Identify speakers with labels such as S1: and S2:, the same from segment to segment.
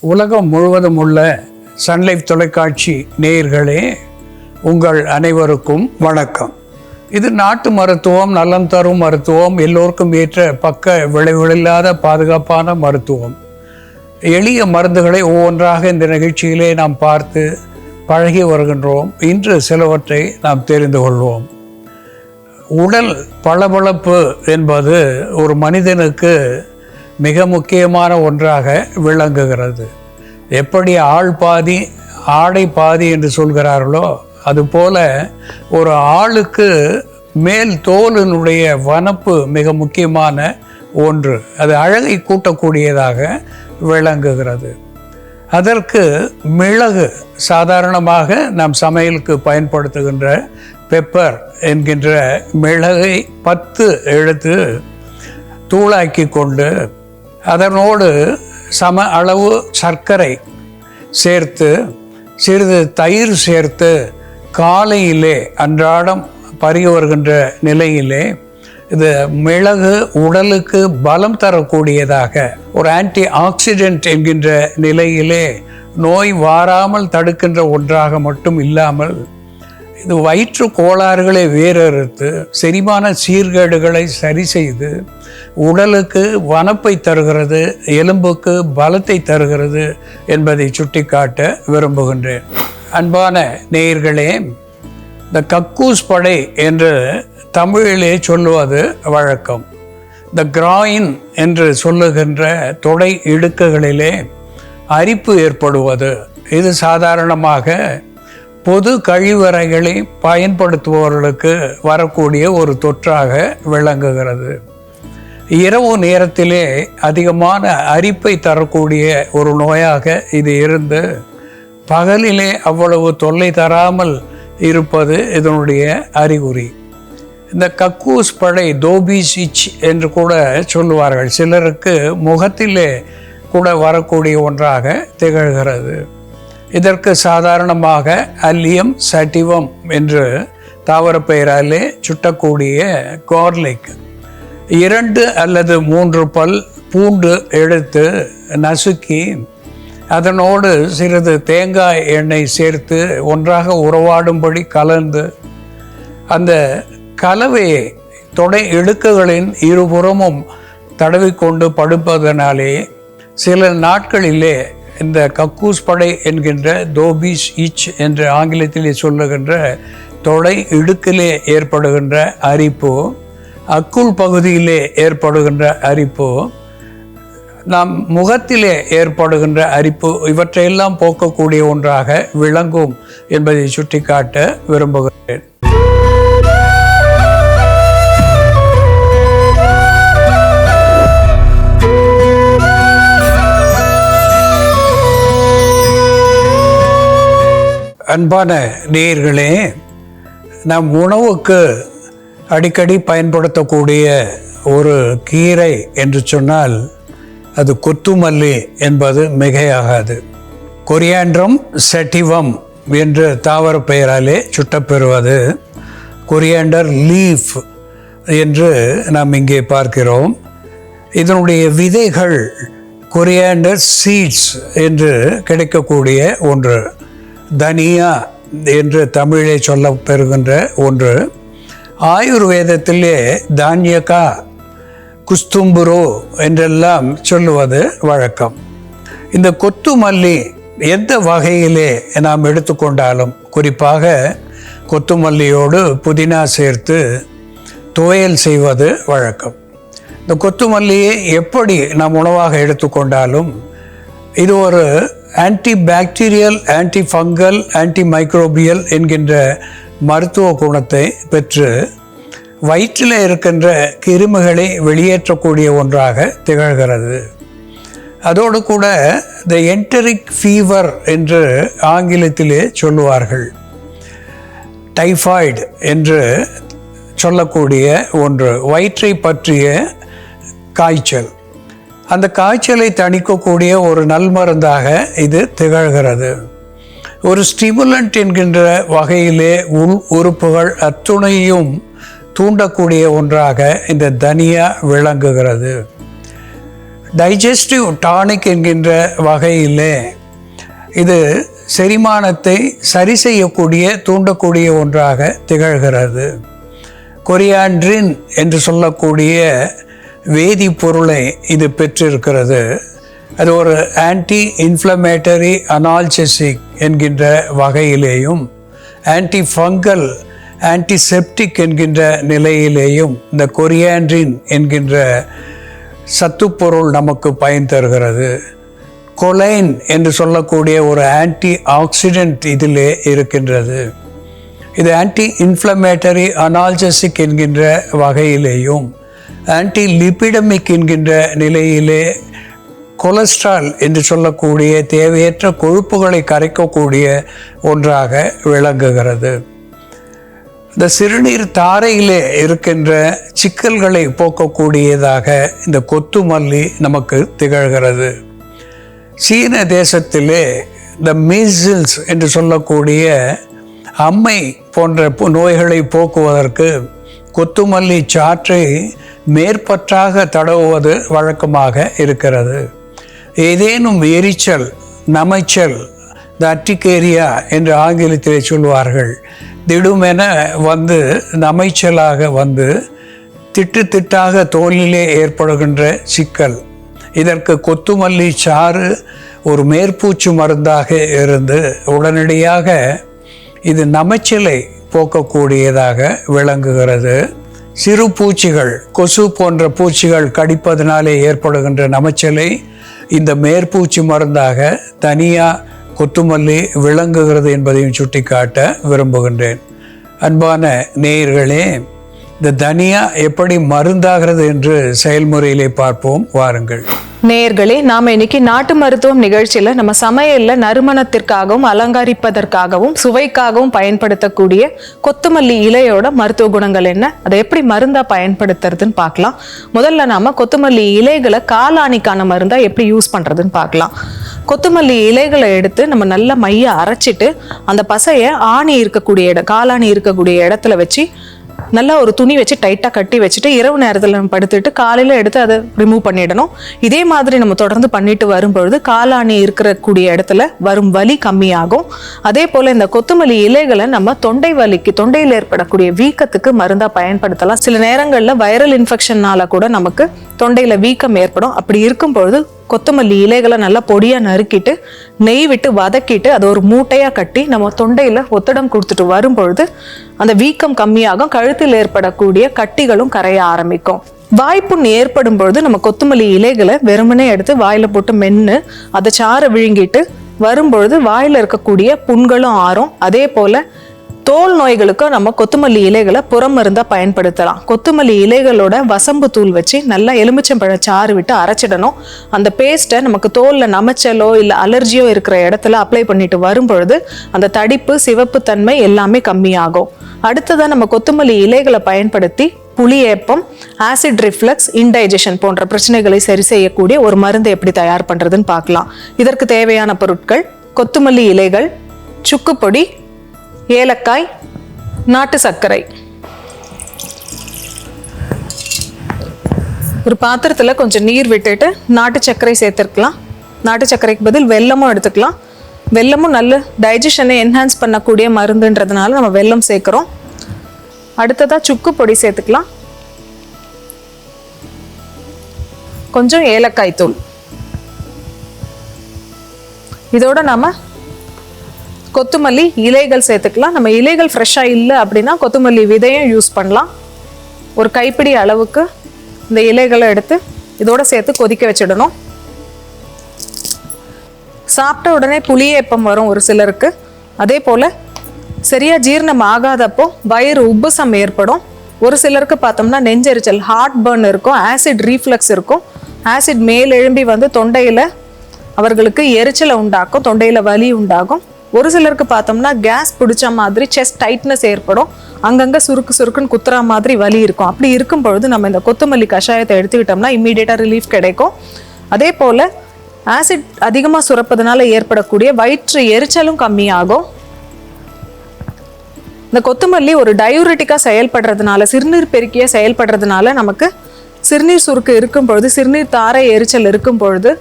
S1: உலகம் முழுவதும் உள்ள சன்லைஃப் தொலைக்காட்சி நேயர்களே உங்கள் அனைவருக்கும் வணக்கம். இது நாட்டு மருத்துவம் நலம் தரும் மருத்துவம் எல்லோருக்கும் ஏற்ற பக்க விளைவுகளில்லாத பாதுகாப்பான மருத்துவம். எளிய மருந்துகளை ஒவ்வொன்றாக இந்த நிகழ்ச்சியிலே நாம் பார்த்து பழகி வருகின்றோம். இன்று சிலவற்றை நாம் தெரிந்து கொள்வோம். உடல் பளபளப்பு என்பது ஒரு மனிதனுக்கு மிக முக்கியமான ஒன்றாக விளங்குகிறது. எப்படி ஆள் பாதி ஆடை பாதி என்று சொல்கிறார்களோ அதுபோல ஒரு ஆளுக்கு மேல் தோலினுடைய வனப்பு மிக முக்கியமான ஒன்று. அது அழகை கூட்டக்கூடியதாக விளங்குகிறது. அதற்கு மிளகு சாதாரணமாக நாம் சமையலுக்கு பயன்படுத்துகின்ற பெப்பர் என்கின்ற மிளகை பத்து எடுத்து தூளாக்கி கொண்டு அதனோடு சம அளவு சர்க்கரை சேர்த்து சிறிது தயிர் சேர்த்து காலையிலே அன்றாடம் பருகி வருகின்ற நிலையிலே இது மிளகு உடலுக்கு பலம் தரக்கூடியதாக ஒரு ஆன்டி ஆக்சிடென்ட் என்கின்ற நிலையிலே நோய் வாராமல் தடுக்கின்ற ஒன்றாக மட்டும் இல்லாமல் இது வயிற்று கோளாறுகளை வேறறுத்து செரிமான சீர்கேடுகளை சரி செய்து உடலுக்கு வனப்பை தருகிறது எலும்புக்கு பலத்தை தருகிறது என்பதை சுட்டிக்காட்ட விரும்புகின்றேன். அன்பான நேயர்களே இந்த கக்கூஸ் படை என்று தமிழிலே சொல்லுவது வழக்கம். இந்த கிராயின் என்று சொல்லுகின்ற தொடை இடுக்குகளிலே அரிப்பு ஏற்படுவது. இது சாதாரணமாக பொது கழிவறைகளை பயன்படுத்துபவர்களுக்கு வரக்கூடிய ஒரு தொற்றாக விளங்குகிறது. இரவு நேரத்திலே அதிகமான அரிப்பை தரக்கூடிய ஒரு நோயாக இது இருந்து பகலிலே அவ்வளவு தொல்லை தராமல் இருப்பது இதனுடைய அறிகுறி. இந்த கக்கூஸ் படை தோபி சிச் என்று கூட சொல்லுவார்கள். சிலருக்கு முகத்திலே கூட வரக்கூடிய ஒன்றாக திகழ்கிறது. இதற்கு சாதாரணமாக அல்லியம் சட்டிவம் என்று தாவர பெயராலே சுட்டக்கூடிய கார்லிக் இரண்டு அல்லது மூன்று பல் பூண்டு எடுத்து நசுக்கி அதனோடு சிறிது தேங்காய் எண்ணெய் சேர்த்து ஒன்றாக உறவாடும்படி கலந்து அந்த கலவையை தொடை இடுக்குகளின் இருபுறமும் தடவிக்கொண்டு படுப்பதனாலே சில நாட்களிலே இந்த கக்கூஸ் படை என்கின்ற தோபிஸ் இச் என்று ஆங்கிலத்திலே சொல்லுகின்ற தொடை இடுக்கிலே ஏற்படுகின்ற அரிப்பு அக்குள் பகுதியிலே ஏற்படுகின்ற அரிப்பு நாம் முகத்திலே ஏற்படுகின்ற அரிப்பு இவற்றையெல்லாம் போக்கக்கூடிய ஒன்றாக விளங்கும் என்பதை சுட்டிக்காட்ட விரும்புகிறேன். அன்பான நேயர்களே நம் உணவுக்கு அடிக்கடி பயன்படுத்தக்கூடிய ஒரு கீரை என்று சொன்னால் அது கொத்துமல்லி என்பது மிகையாகாது. கொரியாண்ட்ரம் செட்டிவம் என்று தாவர பெயராலே சுட்டப்பெறுவது. கொரியாண்டர் லீஃப் என்று நாம் இங்கே பார்க்கிறோம். இதனுடைய விதைகள் கொரியாண்டர் சீட்ஸ் என்று கிடைக்கக்கூடிய ஒன்று. தனியா என்று தமிழே சொல்ல பெறுகின்ற ஒன்று. ஆயுர்வேதத்திலே தானியக்கா குஸ்தும்புரோ என்றெல்லாம் சொல்லுவது வழக்கம். இந்த கொத்துமல்லி எந்த வகையிலே நாம் எடுத்துக்கொண்டாலும் குறிப்பாக கொத்துமல்லியோடு புதினா சேர்த்து துவையல் செய்வது வழக்கம். இந்த கொத்துமல்லியை எப்படி நாம் உணவாக எடுத்துக்கொண்டாலும் இது ஒரு anti bacterial anti fungal anti microbial என்கின்ற மருத்துவ குணத்தை பெற்று வயிற்றில் இருக்கின்ற கிருமிகளை வெளியேற்றக்கூடிய ஒன்றாக திகழ்கிறது. அதோடு கூட த என்டரிக் ஃபீவர் என்று ஆங்கிலத்திலே சொல்லுவார்கள். டைஃபாய்டு என்று சொல்லக்கூடிய ஒன்று. வயிற்றை பற்றிய காய்ச்சல். அந்த காய்ச்சலை தணிக்கக்கூடிய ஒரு நல்மருந்தாக இது திகழ்கிறது. ஒரு ஸ்டிமுலண்ட் என்கின்ற வகையிலே உள் உறுப்புகள் அத்துணையும் தூண்டக்கூடிய ஒன்றாக இந்த தனியா விளங்குகிறது. டைஜஸ்டிவ் டானிக் என்கின்ற வகையிலே இது செரிமானத்தை சரி செய்யக்கூடிய தூண்டக்கூடிய ஒன்றாக திகழ்கிறது. கொரியாண்ட்ரின் என்று சொல்லக்கூடிய வேதிப்பொருளை இது பெற்றிருக்கிறது. அது ஒரு ஆன்டி இன்ஃப்ளமேட்டரி அனால்ஜெசிக் என்கின்ற வகையிலேயும் ஆன்டி ஃபங்கல் ஆன்டிசெப்டிக் என்கின்ற நிலையிலேயும் இந்த கொரியாண்ட்ரின் என்கின்ற சத்துப்பொருள் நமக்கு பயன் தருகிறது. கொலைன் என்று சொல்லக்கூடிய ஒரு ஆன்டி ஆக்சிடென்ட் இதிலே இருக்கின்றது. இது ஆன்டி இன்ஃப்ளமேட்டரி அனால்ஜெசிக் என்கின்ற வகையிலேயும் ஆன்டி லிபிடமிக் என்கின்ற நிலையிலே கொலஸ்ட்ரால் என்று சொல்லக்கூடிய தேவையற்ற கொழுப்புகளை கரைக்கக்கூடிய ஒன்றாக விளங்குகிறது. இந்த சிறுநீர் தாரையிலே இருக்கின்ற சிக்கல்களை போக்கக்கூடியதாக இந்த கொத்துமல்லி நமக்கு திகழ்கிறது. சீன தேசத்திலே இந்த மீசில்ஸ் என்று சொல்லக்கூடிய அம்மை போன்ற நோய்களை போக்குவதற்கு கொத்துமல்லி சாற்றை மேற்பற்றாக தடவுவது வழக்கமாக இருக்கிறது. ஏதேனும் எரிச்சல் நமைச்சல் த அட்டிகேரியா என்று ஆங்கிலத்திலே சொல்வார்கள் திடுமென வந்து நமைச்சலாக வந்து திட்டு திட்டாக தோலிலே ஏற்படுகின்ற சிக்கல். இதற்கு கொத்துமல்லி சாறு ஒரு மேற்பூச்சு மருந்தாக இருந்து உடனடியாக இது நமைச்சலை போக்கக்கூடியதாக விளங்குகிறது. சிறு பூச்சிகள் கொசு போன்ற பூச்சிகள் கடிப்பதனாலே ஏற்படுகின்ற நமைச்சலை இந்த மேற்பூச்சி மருந்தாக தனியாக கொத்துமல்லி விளங்குகிறது என்பதையும் சுட்டிக்காட்ட விரும்புகின்றேன். அன்பான நேயர்களே இந்த தனியா எப்படி மருந்தாகிறது என்று செயல்முறையிலே பார்ப்போம். வாருங்கள்.
S2: நேயர்களே நாம் இன்னைக்கு நாட்டு மருத்துவம் நிகழ்ச்சியில் நம்ம சமையலில் நறுமணத்திற்காகவும் அலங்கரிப்பதற்காகவும் சுவைக்காகவும் பயன்படுத்தக்கூடிய கொத்தமல்லி இலையோட மருத்துவ குணங்கள் என்ன? அதை எப்படி மருந்தாக பயன்படுத்துறதுன்னு பார்க்கலாம். முதல்ல நாம் கொத்தமல்லி இலைகளை காலாணிக்கான மருந்தாக எப்படி யூஸ் பண்ணுறதுன்னு பார்க்கலாம். கொத்தமல்லி இலைகளை எடுத்து நம்ம நல்லா மைய அரைச்சிட்டு அந்த பசையை ஆணி இருக்கக்கூடிய இடம் காலாணி இருக்கக்கூடிய இடத்துல வச்சு நல்லா ஒரு துணி வச்சு டைட்டாக கட்டி வச்சுட்டு இரவு நேரத்தில் நம்ம படுத்துட்டு காலையில் எடுத்து அதை ரிமூவ் பண்ணிடணும். இதே மாதிரி நம்ம தொடர்ந்து பண்ணிட்டு வரும்பொழுது காலாணி இருக்கக்கூடிய இடத்துல வரும் வலி கம்மியாகும். அதே போல் இந்த கொத்தமல்லி இலைகளை நம்ம தொண்டை வலிக்கு தொண்டையில் ஏற்படக்கூடிய வீக்கத்துக்கு மருந்தாக பயன்படுத்தலாம். சில நேரங்களில் வைரல் இன்ஃபெக்ஷன்னால கூட நமக்கு தொண்டையில் வீக்கம் ஏற்படும். அப்படி இருக்கும் பொழுது கொத்தமல்லி இலைகளை நல்லா பொடியாக நறுக்கிட்டு நெய் விட்டு வதக்கிட்டு அதை ஒரு மூட்டையாக கட்டி நம்ம தொண்டையில் ஒத்தடம் கொடுத்துட்டு வரும் பொழுது அந்த வீக்கம் கம்மியாகும் கழுத்தில் ஏற்படக்கூடிய கட்டிகளும் கரைய ஆரம்பிக்கும். வாய்ப்புண் ஏற்படும் பொழுது நம்ம கொத்தமல்லி இலைகளை வெறுமனே எடுத்து வாயில் போட்டு மென்று அதை சாறை விழுங்கிட்டு வரும்பொழுது வாயில் இருக்கக்கூடிய புண்களும் ஆறும். அதே போல் தோல் நோய்களுக்கும் நம்ம கொத்தமல்லி இலைகளை புறம் இருந்தால் பயன்படுத்தலாம். கொத்தமல்லி இலைகளோட வசம்பு தூள் வச்சு நல்லா எலுமிச்சம்பழம் சாறு விட்டு அரைச்சிடணும். அந்த பேஸ்ட்டை நமக்கு தோலில் நமைச்சலோ இல்லை அலர்ஜியோ இருக்கிற இடத்துல அப்ளை பண்ணிட்டு வரும் பொழுது அந்த தடிப்பு சிவப்பு தன்மை எல்லாமே கம்மியாகும். அடுத்ததாக நம்ம கொத்தமல்லி இலைகளை பயன்படுத்தி புளியேப்பம் ஆசிட் ரிஃப்ளக்ஸ் இன்டைஜஷன் போன்ற பிரச்சனைகளை சரி செய்யக்கூடிய ஒரு மருந்தை எப்படி தயார் பண்ணுறதுன்னு பார்க்கலாம். இதற்கு தேவையான பொருட்கள் கொத்தமல்லி இலைகள் சுக்குப்பொடி ஏலக்காய் நாட்டு சர்க்கரை. ஒரு பாத்திரத்தில் கொஞ்சம் நீர் விட்டுட்டு நாட்டு சர்க்கரை சேர்த்துருக்கலாம். நாட்டு சர்க்கரைக்கு பதில் வெல்லமும் எடுத்துக்கலாம். வெல்லமும் நல்ல டைஜஷனை என்ஹான்ஸ் பண்ணக்கூடிய மருந்துன்றதுனால நம்ம வெல்லம் சேர்க்குறோம். அடுத்ததாக சுக்கு பொடி சேர்த்துக்கலாம். கொஞ்சம் ஏலக்காய் தூள். இதோட நாம கொத்தமல்லி இலைகள் சேர்த்துக்கலாம். நம்ம இலைகள் ஃப்ரெஷ்ஷாக இல்லை அப்படின்னா கொத்தமல்லி விதையும் யூஸ் பண்ணலாம். ஒரு கைப்பிடி அளவுக்கு இந்த இலைகளை எடுத்து இதோட சேர்த்து கொதிக்க வச்சிடணும். சாப்பிட்ட உடனே புளியேப்பம் வரும் ஒரு சிலருக்கு. அதே போல் சரியாக ஜீரணம் ஆகாதப்போ வயிறு உப்புசம் ஏற்படும். ஒரு சிலருக்கு பார்த்தோம்னா நெஞ்செரிச்சல் ஹார்ட் பர்ன் இருக்கும் ஆசிட் ரீஃப்ளக்ஸ் இருக்கும். ஆசிட் மேல் எழும்பி வந்து தொண்டையில் அவர்களுக்கு எரிச்சலை உண்டாக்கும் தொண்டையில் வலி உண்டாகும். ஒரு சிலருக்கு பார்த்தோம்னா கேஸ் பிடிச்ச மாதிரி செஸ்ட் டைட்னஸ் ஏற்படும். அங்கங்கே சுருக்கு சுருக்குன்னு குத்துற மாதிரி வலி இருக்கும். அப்படி இருக்கும் பொழுது நம்ம இந்த கொத்தமல்லி கஷாயத்தை எடுத்துக்கிட்டோம்னா இம்மீடியட்டாக ரிலீஃப் கிடைக்கும். அதே போல் ஆசிட் அதிகமாக சுரப்பதனால ஏற்படக்கூடிய வயிற்று எரிச்சலும் கம்மியாகும். இந்த கொத்தமல்லி ஒரு டயூரிட்டிக்காக செயல்படுறதுனால சிறுநீர் பெருக்கிய செயல்படுறதுனால நமக்கு சிறுநீர் சுருக்கு இருக்கும் பொழுது சிறுநீர் தாரை எரிச்சல் இருக்கும் பொழுது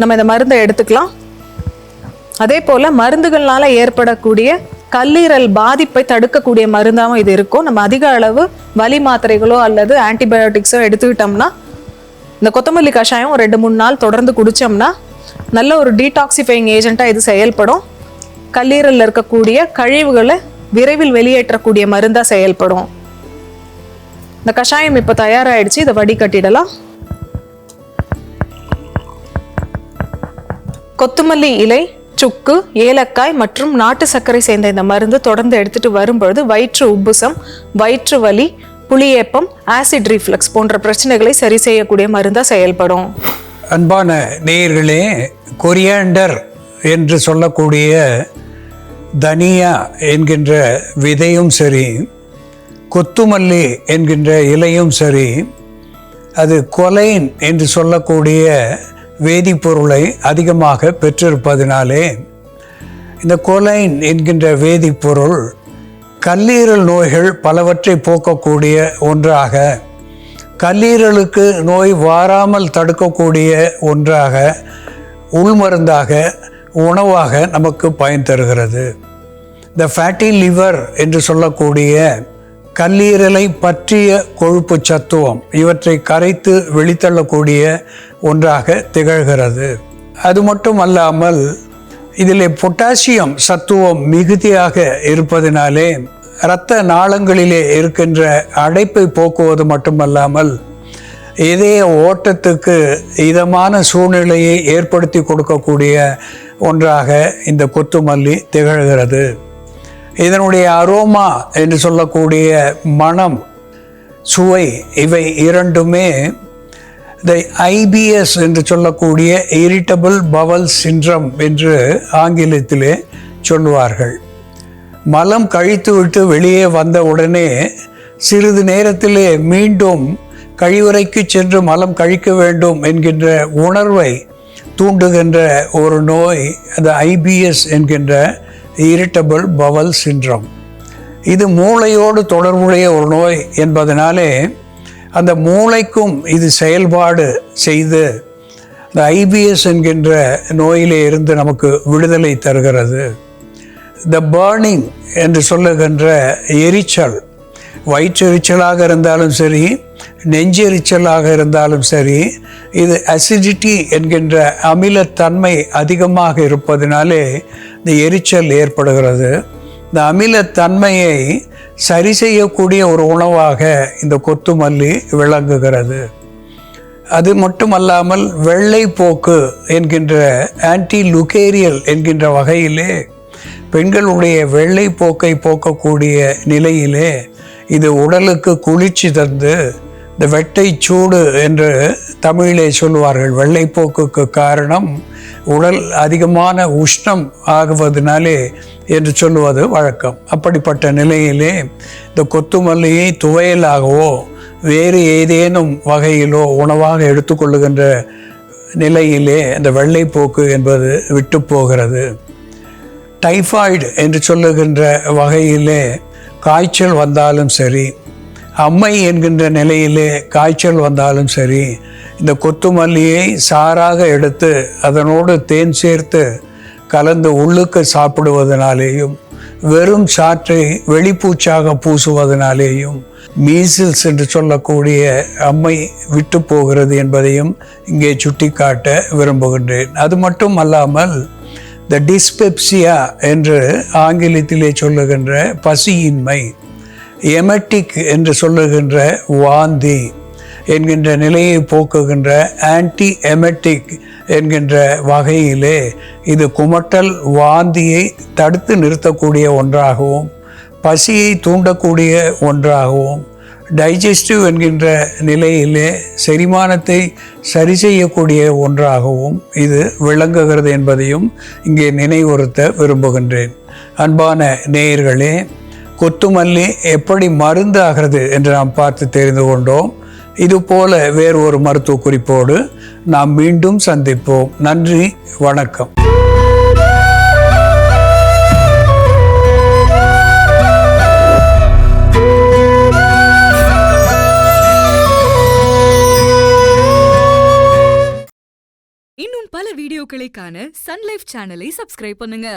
S2: நம்ம இந்த மருந்தை எடுத்துக்கலாம். அதே போல் மருந்துகள்னால ஏற்படக்கூடிய கல்லீரல் பாதிப்பை தடுக்கக்கூடிய மருந்தாகவும் இது இருக்கும். நம்ம அதிக அளவு வலி மாத்திரைகளோ அல்லது ஆன்டிபயோட்டிக்ஸோ எடுத்துக்கிட்டோம்னா இந்த கொத்தமல்லி கஷாயம் ஒரு ரெண்டு மூணு நாள் தொடர்ந்து குடித்தோம்னா நல்ல ஒரு டீடாக்சிஃபைங் ஏஜென்ட்டாக இது செயல்படும். கல்லீரலில் இருக்கக்கூடிய கழிவுகளை விரைவில் வெளியேற்றக்கூடிய மருந்தாக செயல்படும். இந்த கஷாயம் இப்போ தயாராகிடுச்சு இதை வடிகட்டிடலாம். கொத்தமல்லி இலை சுக்கு ஏலக்காய் மற்றும் நாட்டு சர்க்கரை சேர்ந்த இந்த மருந்து தொடர்ந்து எடுத்துட்டு வரும்பொழுது வயிற்று உப்புசம் வயிற்று வலி புளியேப்பம் ஆசிட் ரீஃப்ளக்ஸ் போன்ற பிரச்சனைகளை சரி செய்யக்கூடிய மருந்தாக செயல்படும்.
S1: அன்பான நேயர்களே கொரியாண்டர் என்று சொல்லக்கூடிய தனியா என்கின்ற விதையும் சரி கொத்துமல்லி என்கின்ற இலையும் சரி அது கொலைன் என்று சொல்லக்கூடிய வேதிப்பொருளை அதிகமாக பெற்றிருப்பதினாலே இந்த கொலைன் என்கின்ற வேதிப்பொருள் கல்லீரல் நோய்கள் பலவற்றை போக்கக்கூடிய ஒன்றாக கல்லீரலுக்கு நோய் வாராமல் தடுக்கக்கூடிய ஒன்றாக உள்மருந்தாக உணவாக நமக்கு பயன் தருகிறது. இந்த ஃபேட்டி லிவர் என்று சொல்லக்கூடிய கல்லீரலை பற்றிய கொழுப்பு சத்துவம் இவற்றை கரைத்து வெளித்தள்ளக்கூடிய ஒன்றாக திகழ்கிறது. அது மட்டும் அல்லாமல் இதில் பொட்டாசியம் சத்துவம் மிகுதியாக இருப்பதினாலே இரத்த நாளங்களிலே இருக்கின்ற அடைப்பை போக்குவது மட்டுமல்லாமல் இதய ஓட்டத்துக்கு இதமான சூழ்நிலையை ஏற்படுத்தி கொடுக்கக்கூடிய ஒன்றாக இந்த கொத்துமல்லி திகழ்கிறது. இதனுடைய அரோமா என்று சொல்லக்கூடிய மனம் சுவை இவை இரண்டுமே த ஐபிஎஸ் என்று சொல்லக்கூடிய இரிட்டபிள் பவல் சின்ரம் என்று ஆங்கிலத்திலே சொல்லுவார்கள். மலம் கழித்துவிட்டு வெளியே வந்த உடனே சிறிது நேரத்திலே மீண்டும் கழிவறைக்கு சென்று மலம் கழிக்க வேண்டும் என்கின்ற உணர்வை தூண்டுகின்ற ஒரு நோய் அந்த ஐபிஎஸ் என்கின்ற இரிட்டபிள் பவல் சின்ரம் இது மூளையோடு தொடர்புடைய ஒரு நோய் என்பதனாலே அந்த மூளைக்கும் இது செயல்பாடு செய்து இந்த ஐபிஎஸ் என்கின்ற நோயிலே இருந்து நமக்கு விடுதலை தருகிறது. த பேர்னிங் என்று சொல்லுகின்ற எரிச்சல் வயிற்றெரிச்சலாக இருந்தாலும் சரி நெஞ்செரிச்சலாக இருந்தாலும் சரி இது அசிடிட்டி என்கின்ற அமிலத்தன்மை அதிகமாக இருப்பதினாலே இந்த எரிச்சல் ஏற்படுகிறது. இந்த அமிலத்தன்மையை சரி செய்யக்கூடிய ஒரு உணவாக இந்த கொத்துமல்லி விளங்குகிறது. அது மட்டுமல்லாமல் வெள்ளைப்போக்கு என்கின்ற ஆன்டி லுகேரியல் என்கின்ற வகையிலே பெண்களுடைய வெள்ளைப்போக்கை போக்கக்கூடிய நிலையிலே இது உடலுக்கு குளிர்ச்சி தந்து இந்த வெட்டை சூடு என்று தமிழிலே சொல்லுவார்கள். வெள்ளைப்போக்குக்கு காரணம் உடல் அதிகமான உஷ்ணம் ஆகுவதனாலே என்று சொல்லுவது வழக்கம். அப்படிப்பட்ட நிலையிலே இந்த கொத்துமல்லியை துவையலாகவோ வேறு ஏதேனும் வகையிலோ உணவாக எடுத்துக்கொள்ளுகின்ற நிலையிலே அந்த வெள்ளைப்போக்கு என்பது விட்டு போகிறது. டைஃபாய்டு என்று சொல்லுகின்ற வகையிலே காய்ச்சல் வந்தாலும் சரி அம்மை என்கின்ற நிலையிலே காய்ச்சல் வந்தாலும் சரி இந்த கொத்துமல்லியை சாராக எடுத்து அதனோடு தேன் சேர்த்து கலந்து உள்ளுக்கு சாப்பிடுவதனாலேயும் வெறும் சாற்றை வெளிப்பூச்சாக பூசுவதனாலேயும் மீசில்ஸ் என்று சொல்லக்கூடிய அம்மை விட்டு போகிறது என்பதையும் இங்கே சுட்டிக்காட்ட விரும்புகின்றேன். அது மட்டும் அல்லாமல் த டிஸ்பெப்சியா என்று ஆங்கிலத்திலே சொல்லுகின்ற பசியின்மை எமெட்டிக் என்று சொல்லுகின்ற வாந்தி என்கின்ற நிலையை போக்குகின்ற ஆன்டி எமெட்டிக் என்கின்ற வகையிலே இது குமட்டல் வாந்தியை தடுத்து நிறுத்தக்கூடிய ஒன்றாகவும் பசியை தூண்டக்கூடிய ஒன்றாகவும் டைஜஸ்டிவ் என்கின்ற நிலையிலே செரிமானத்தை சரி செய்யக்கூடிய ஒன்றாகவும் இது விளங்குகிறது என்பதையும் இங்கே நினைவுறுத்த விரும்புகின்றேன். அன்பான நேயர்களே கொத்துமல்லி எப்படி மருந்து ஆகிறது என்று நாம் பார்த்து தெரிந்து கொண்டோம். இதுபோல வேறு ஒரு மருத்துவ குறிப்போடு நாம் மீண்டும் சந்திப்போம். நன்றி வணக்கம்.
S3: இன்னும் பல வீடியோக்களை சன்லைஃப் சேனலை சப்ஸ்கிரைப் பண்ணுங்க.